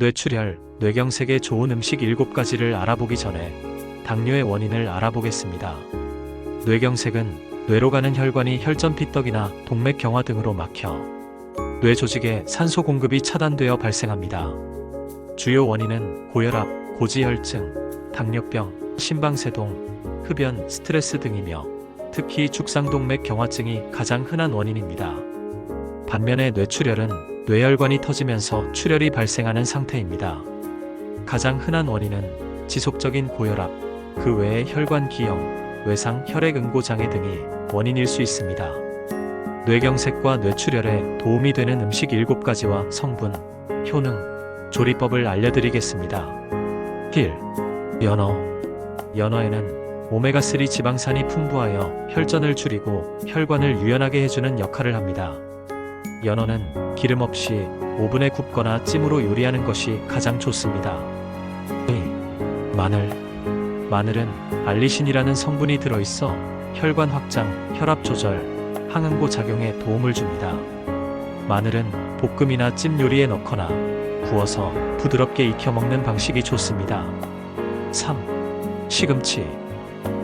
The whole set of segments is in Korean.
뇌출혈, 뇌경색에 좋은 음식 7가지를 알아보기 전에 당뇨의 원인을 알아보겠습니다. 뇌경색은 뇌로 가는 혈관이 혈전 피떡이나 동맥 경화 등으로 막혀 뇌 조직에 산소 공급이 차단되어 발생합니다. 주요 원인은 고혈압, 고지혈증, 당뇨병, 심방세동, 흡연, 스트레스 등이며 특히 죽상동맥 경화증이 가장 흔한 원인입니다. 반면에 뇌출혈은 뇌혈관이 터지면서 출혈이 발생하는 상태입니다. 가장 흔한 원인은 지속적인 고혈압, 그 외에 혈관 기형, 외상, 혈액 응고 장애 등이 원인일 수 있습니다. 뇌경색과 뇌출혈에 도움이 되는 음식 7가지와 성분, 효능, 조리법을 알려드리겠습니다. 1. 연어. 연어에는 오메가3 지방산이 풍부하여 혈전을 줄이고 혈관을 유연하게 해주는 역할을 합니다. 연어는 기름 없이 오븐에 굽거나 찜으로 요리하는 것이 가장 좋습니다. 2. 마늘. 마늘은 알리신이라는 성분이 들어있어 혈관 확장, 혈압 조절, 항응고 작용에 도움을 줍니다. 마늘은 볶음이나 찜 요리에 넣거나 구워서 부드럽게 익혀 먹는 방식이 좋습니다. 3. 시금치.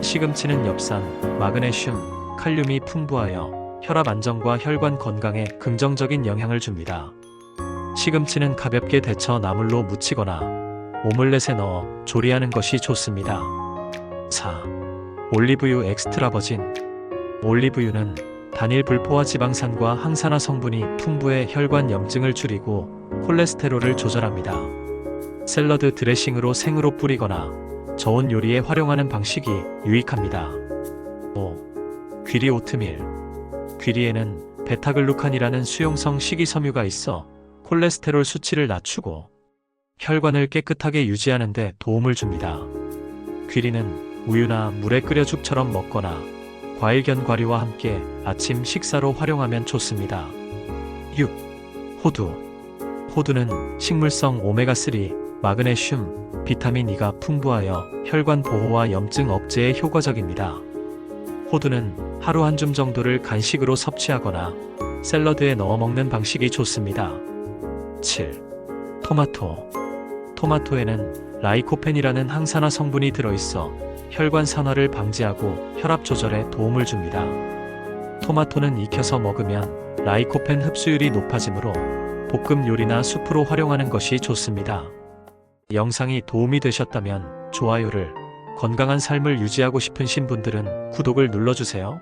시금치는 엽산, 마그네슘, 칼륨이 풍부하여 혈압 안정과 혈관 건강에 긍정적인 영향을 줍니다. 시금치는 가볍게 데쳐 나물로 무치거나 오믈렛에 넣어 조리하는 것이 좋습니다. 4. 올리브유 엑스트라 버진. 올리브유는 단일 불포화 지방산과 항산화 성분이 풍부해 혈관 염증을 줄이고 콜레스테롤을 조절합니다. 샐러드 드레싱으로 생으로 뿌리거나 저온 요리에 활용하는 방식이 유익합니다. 5. 귀리 오트밀. 귀리에는 베타글루칸이라는 수용성 식이섬유가 있어 콜레스테롤 수치를 낮추고 혈관을 깨끗하게 유지하는 데 도움을 줍니다. 귀리는 우유나 물에 끓여 죽처럼 먹거나 과일 견과류와 함께 아침 식사로 활용하면 좋습니다. 6. 호두. 호두는 식물성 오메가3, 마그네슘, 비타민 E가 풍부하여 혈관 보호와 염증 억제에 효과적입니다. 호두는 하루 한 줌 정도를 간식으로 섭취하거나 샐러드에 넣어 먹는 방식이 좋습니다. 7. 토마토. 토마토에는 라이코펜이라는 항산화 성분이 들어있어 혈관 산화를 방지하고 혈압 조절에 도움을 줍니다. 토마토는 익혀서 먹으면 라이코펜 흡수율이 높아지므로 볶음 요리나 수프로 활용하는 것이 좋습니다. 영상이 도움이 되셨다면 좋아요를, 건강한 삶을 유지하고 싶으신 분들은 구독을 눌러주세요.